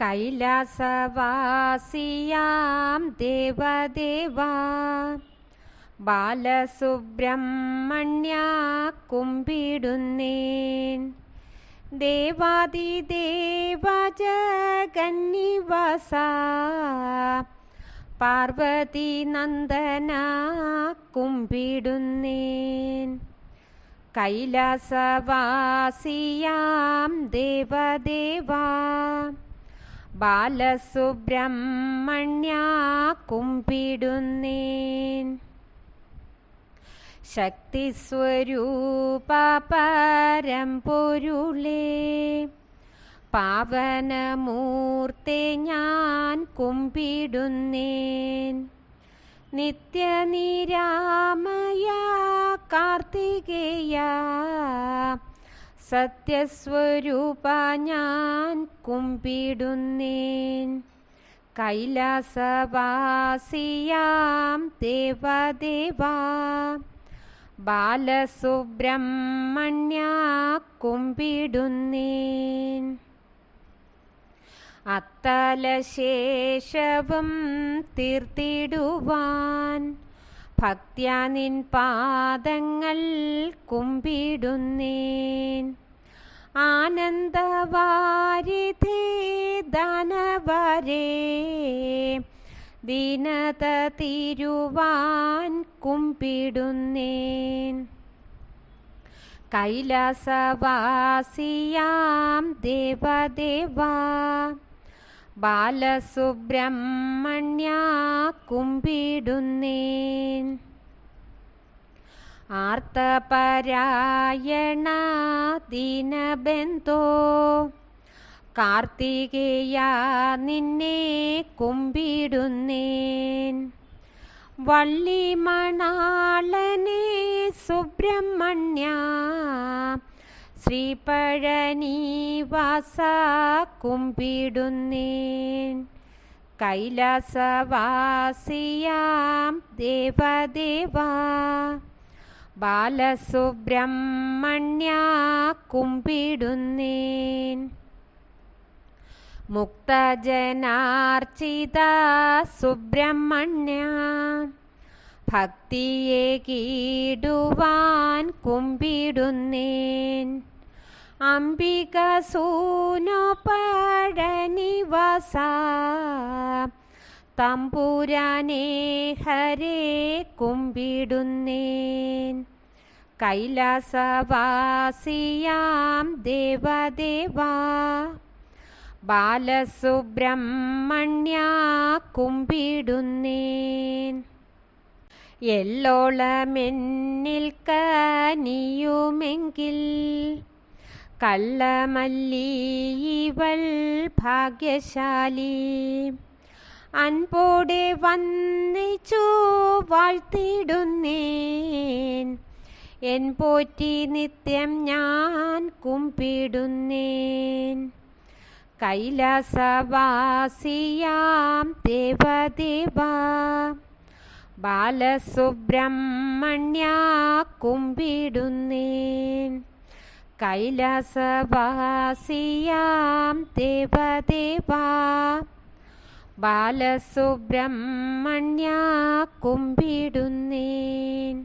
കൈലാസവാസിയാം ദേവദേവ. ബാലസുബ്രഹ്മണ്യ കുമ്പിടുന്നേൻ. ദേവാദിദേവ ജഗന്നിവാസ പാർവതി നന്ദന കുമ്പിടുന്നേൻ. കൈലാസവാസിയാം ദേവദേവാ. ബാലസുബ്രഹ്മണ്യ കുമ്പിടുന്നേൻ. ശക്തിസ്വരൂപ പൊരുളേ പാവനമൂർത്തെ ഞാൻ കുമ്പിടുന്നേൻ. നിത്യനിരാമയ കാർത്തികേയ. സത്യസ്വരൂപ ഞാൻ കുമ്പിടുന്നേൻ. കൈലാസവാസിയാം ദേവദേവ. ബാലസുബ്രഹ്മണ്യ കുമ്പിടുന്നേൻ. അത്തലശേഷവും തീർത്തിടുവാൻ. ഭക്ത്യാ നിൻ പാദങ്ങൾ കുമ്പിടുന്നേൻ. ആനന്ദവാരിധേ ദാനവരേ ദീനത തിരുവാൻ കുമ്പിടുന്നേൻ. കൈലാസവാസിയാം ദേവദേവാ ബാലസുബ്രഹ്മണ്യ കുമ്പിടുന്നേൻ. ആർത്തപരായണ ദീനബന്ധോ കാർത്തികേയ നിന്നെ കുമ്പിടുന്നേൻ. വള്ളിമണാളനെ സുബ്രഹ്മണ്യ. ശ്രീപഴനീവാസ കുമ്പിടുന്നേൻ കൈലാസവാസിയാം ദേവദേവാ. ബാലസുബ്രഹ്മണ്യ കുമ്പിടുന്നേൻ. മുക്തജനാർച്ചിത സുബ്രഹ്മണ്യ ഭക്തിയെ കീടുവാൻ കുമ്പിടുന്നേൻ. അംബിക സൂനോ പഴനിവാസ തമ്പുരാനേ ഹരേ കുമ്പിടുന്നേൻ. കൈലാസവാസിയാം ദേവദേവാ. ബാലസുബ്രഹ്മണ്യ കുമ്പിടുന്നേൻ. എല്ലോളമെന്നിൽ കനിയുമെങ്കിൽ കള്ളമല്ലി ഇവൾ ഭാഗ്യശാലി. അൻപോടെ വന്നിച്ചു വാഴ്ത്തിടുന്നേൻ. എൻ പോറ്റി നിത്യം ഞാൻ കുമ്പിടുന്നേൻ. കൈലാസവാസിയാം ദേവദേവ. ബാലസുബ്രഹ്മണ്യ കുമ്പിടുന്നേൻ. കൈലാസവാസിയാം ദേവദേവാ. ബാലസുബ്രഹ്മണ്യ കുമ്പിടുന്നേൻ